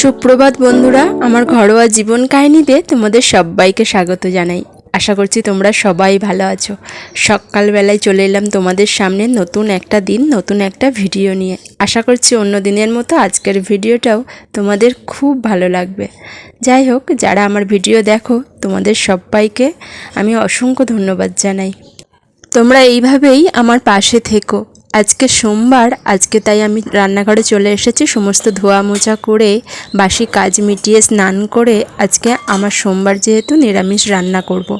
সুপ্রভাত বন্ধুরা, আমার ঘরোয়া জীবন কাহিনীতে তোমাদের সবাইকে স্বাগত জানাই। আশা করছি তোমরা সবাই ভালো আছো। সকালবেলায় চলে এলাম তোমাদের সামনে নতুন একটা দিন, নতুন একটা ভিডিও নিয়ে। আশা করছি অন্য দিনের মতো আজকের ভিডিওটাও তোমাদের খুব ভালো লাগবে। যাই হোক, যারা আমার ভিডিও দেখো, তোমাদের সবাইকে আমি অসংখ্য ধন্যবাদ জানাই। তোমরা এইভাবেই আমার পাশে থেকো। আজকে সোমবার, আজকে তাই আমি রান্নাঘরে চলে এসেছি সমস্ত ধোয়া মোছা করে, বাসি কাজ মিটিয়ে স্নান করে আজকে আমার সোমবার যেহেতু নিরামিষ রান্না করব।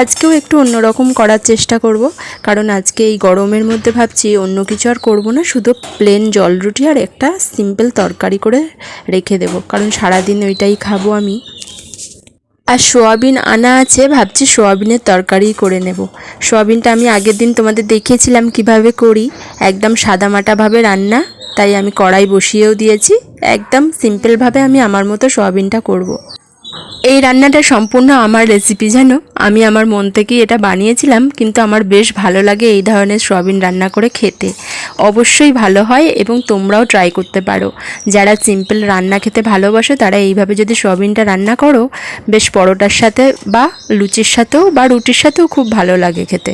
আজকেও একটু অন্যরকম করার চেষ্টা করব, কারণ আজকে এই গরমের মধ্যে ভাবছি অন্য কিছু আর করব না, শুধু প্লেন জল রুটি আর একটা সিম্পল তরকারি করে রেখে দেবো, কারণ সারাদিন ওইটাই খাব আমি আর সোয়াবিন আনা আছে, ভাবছি সোয়াবিনের তরকারি করে নেব। সোয়াবিনটা আমি আগের দিন তোমাদের দেখিয়েছিলাম কীভাবে করি। একদম সাদামাটাভাবে রান্না, তাই আমি কড়াই বসিয়েও দিয়েছি। একদম সিম্পলভাবে আমি আমার মতো সোয়াবিনটা করব। এই রান্নাটা সম্পূর্ণ আমার রেসিপি জানো। আমি আমার মন থেকেই এটা বানিয়েছিলাম, কিন্তু আমার বেশ ভালো লাগে এই ধরনের সোয়াবিন রান্না করে খেতে। অবশ্যই ভালো হয় এবং তোমরাও ট্রাই করতে পারো। যারা সিম্পল রান্না খেতে ভালোবাসো, তারা এইভাবে যদি সোয়াবিনটা রান্না করো, বেশ পরোটার সাথে বা লুচির সাথেও বা রুটির সাথেও খুব ভালো লাগে খেতে।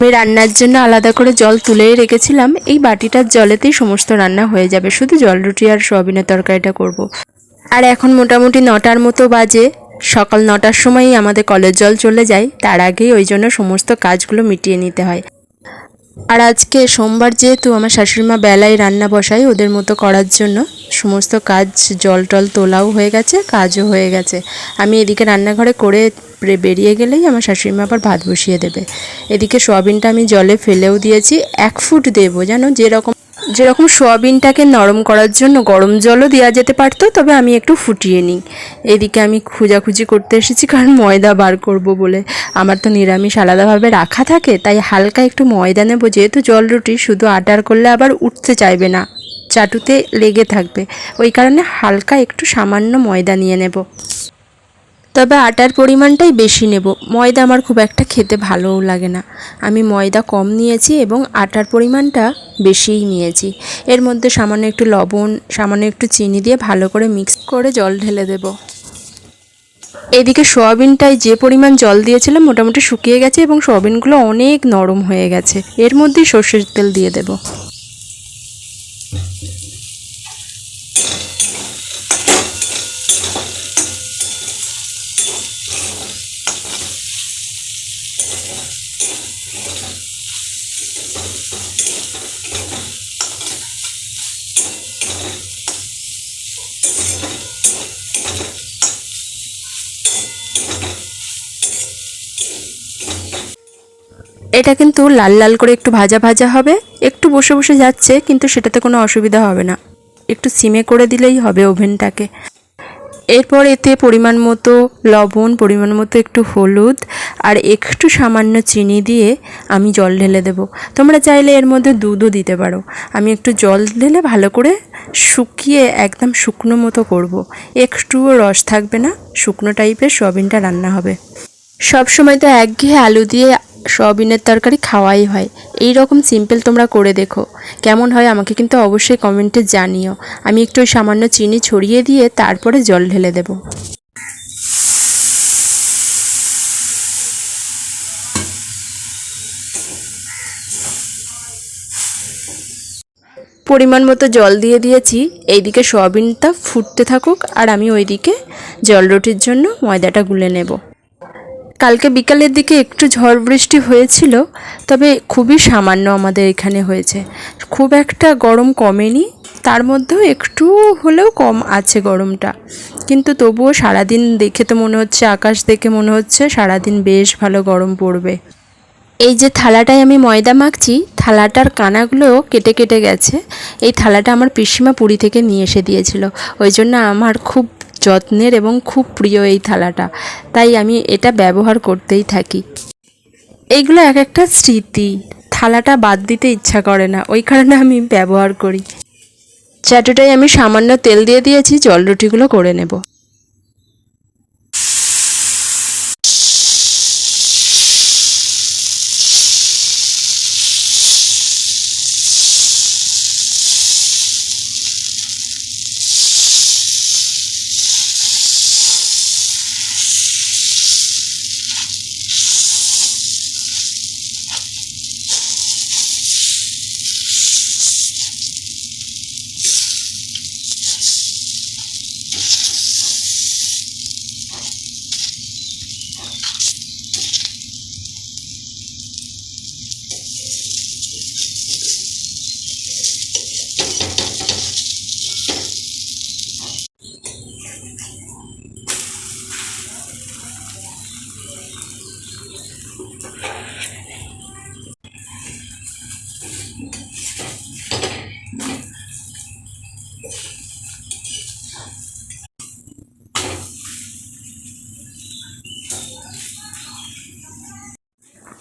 আমি রান্নার জন্য আলাদা করে জল তুলেই রেখেছিলাম। এই বাটিটার জলেতেই সমস্ত রান্না হয়ে যাবে। শুধু জল রুটি আর সোয়াবিনের তরকারিটা করব। আর এখন মোটামুটি নটার মতো বাজে। সকাল নটার সময়ই আমাদের কলের জল চলে যায়। তার আগেই ওই জন্য সমস্ত কাজগুলো মিটিয়ে নিতে হয়। আর আজকে সোমবার যেহেতু আমার শাশুড়িমা বেলায় রান্না বসাই ওদের মতো করার জন্য, সমস্ত কাজ জল টল তোলাও হয়ে গেছে, কাজও হয়ে গেছে। আমি এদিকে রান্নাঘরে করে বেরিয়ে গেলেই আমার শাশুড়িমা আবার ভাত বসিয়ে দেবে। এদিকে সোয়াবিনটা আমি জলে ফেলেও দিয়েছি, এক ফুট দেবো জানো যেরকম যেরকম সোয়াবিনটাকে নরম করার জন্য গরম জলও দেওয়া যেতে পারতো, তবে আমি একটু ফুটিয়ে নিই। এদিকে আমি খোঁজাখুঁজি করতে এসেছি, কারণ ময়দা বার করব বলে। আমার তো নিরামিষ আলাদাভাবে রাখা থাকে, তাই হালকা একটু ময়দা নেব, যেহেতু জল রুটি শুধু আটার করলে আবার উঠতে চাইবে না, চাটুতে লেগে থাকবে। ওই কারণে হালকা একটু সামান্য ময়দা নিয়ে নেব। তবে আটার পরিমাণটাই বেশি নেব। ময়দা আমার খুব একটা খেতে ভালোও লাগে না। আমি ময়দা কম নিয়েছি এবং আটার পরিমাণটা বেশিই নিয়েছি। এর মধ্যে সামান্য একটু লবণ, সামান্য একটু চিনি দিয়ে ভালো করে মিক্স করে জল ঢেলে দেব। এদিকে সোয়াবিনটায় যে পরিমাণ জল দিয়েছিলাম মোটামুটি শুকিয়ে গেছে এবং সোয়াবিনগুলো অনেক নরম হয়ে গেছে। এর মধ্যেই সর্ষের তেল দিয়ে দেবো। এটা কিন্তু লাল লাল করে একটু ভাজা ভাজা হবে। একটু বসে বসে যাচ্ছে, কিন্তু সেটাতে কোনো অসুবিধা হবে না। একটু সিমে করে দিলেই হবে ওভেনটাকে। এরপর এতে পরিমাণ মতো লবণ, পরিমাণ মতো একটু হলুদ আর একটু সামান্য চিনি দিয়ে আমি জল ঢেলে দেবো। তোমরা চাইলে এর মধ্যে দুধও দিতে পারো। আমি একটু জল ঢেলে ভালো করে শুকিয়ে একদম শুকনো মতো করব। একটুও রস থাকবে না, শুকনো টাইপের সোয়াবিনটা রান্না হবে। সব সময় তো একঘেয়ে আলু দিয়ে সয়াবিনের তরকারি খাওয়াই হয়। এই রকম সিম্পল তোমরা করে দেখো। কেমন হয় আমাকে কিন্তু অবশ্যই কমেন্টে জানিও। আমি একটু সামান্য চিনি ছড়িয়ে দিয়ে তারপরে জল ঢেলে দেবো। পরিমাণ মতো জল দিয়ে দিয়েছি। এইদিকে সয়াবিনটা ফুটতে থাকুক আর আমি ওইদিকে জল রুটির জন্য ময়দাটা গুলে নেব। কালকে বিকালের দিকে একটু ঝড় বৃষ্টি হয়েছিল, তবে খুবই সামান্য আমাদের এখানে হয়েছে। খুব একটা গরম কমেনি, তার মধ্যেও একটু হলেও কম আছে গরমটা। কিন্তু তবুও সারাদিন দেখে তো মনে হচ্ছে, আকাশ দেখে মনে হচ্ছে সারাদিন বেশ ভালো গরম পড়বে। এই যে থালাটায় আমি ময়দা মাখছি, থালাটার কানাগুলো কেটে কেটে গেছে। এই থালাটা আমার পিসিমা পুরী থেকে নিয়ে এসে দিয়েছিল। ওই জন্য আমার খুব যত্নের এবং খুব প্রিয় এই থালাটা। তাই আমি এটা ব্যবহার করতেই থাকি। এইগুলো এক একটা স্মৃতি। থালাটা বাদ দিতে ইচ্ছা করে না, ওই কারণে আমি ব্যবহার করি। চাটুটাই আমি সামান্য তেল দিয়ে দিয়েছি জল রুটিগুলো করে নেব।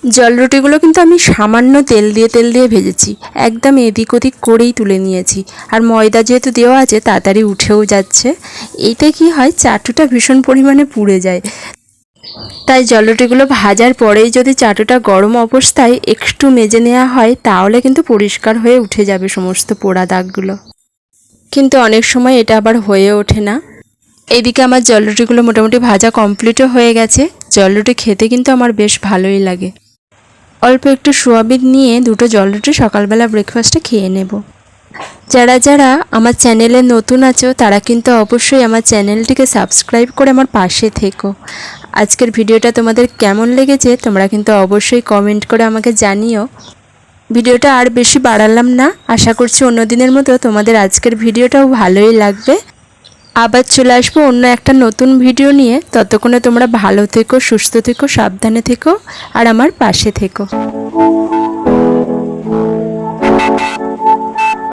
জলরুটিগুলো কিন্তু আমি সামান্য তেল দিয়ে তেল দিয়ে ভেজেছি। একদম এদিক ওদিক করেই তুলে নিয়েছি। আর ময়দা যেহেতু দেওয়া আছে, তাড়াতাড়ি উঠেও যাচ্ছে। এইতে কি হয়, চাটুটা ভীষণ পরিমাণে পুড়ে যায়। তাই জলরুটিগুলো ভাজার পরেই যদি চাটুটা গরম অবস্থায় একটু মেজে নেওয়া হয়, তাহলে কিন্তু পরিষ্কার হয়ে উঠে যাবে সমস্ত পোড়া দাগগুলো। কিন্তু অনেক সময় এটা আবার হয়ে ওঠে না। এদিকে আমার জলরুটিগুলো মোটামুটি ভাজা কমপ্লিটও হয়ে গেছে। জলরুটি খেতে কিন্তু আমার বেশ ভালোই লাগে। অল্প একটু সোয়াবিন নিয়ে দুটো জল জলরুটি সকালবেলা ব্রেকফাস্টে খেয়ে নেব। যারা যারা আমার চ্যানেলে নতুন আছো, তারা কিন্তু অবশ্যই আমার চ্যানেলটিকে সাবস্ক্রাইব করে আমার পাশে থেকো। আজকের ভিডিওটা তোমাদের কেমন লেগেছে, তোমরা কিন্তু অবশ্যই কমেন্ট করে আমাকে জানিও। ভিডিওটা আর বেশি বাড়ালাম না, আশা করছি অন্য দিনের মতো তোমাদের আজকের ভিডিওটাও ভালোই লাগবে। আবার চলে আসব অন্য একটা নতুন ভিডিও নিয়ে। ততক্ষণে তোমরা ভালো থেকো, সুস্থ থেকো, সাবধানে থেকো, আর আমার পাশে থেকো।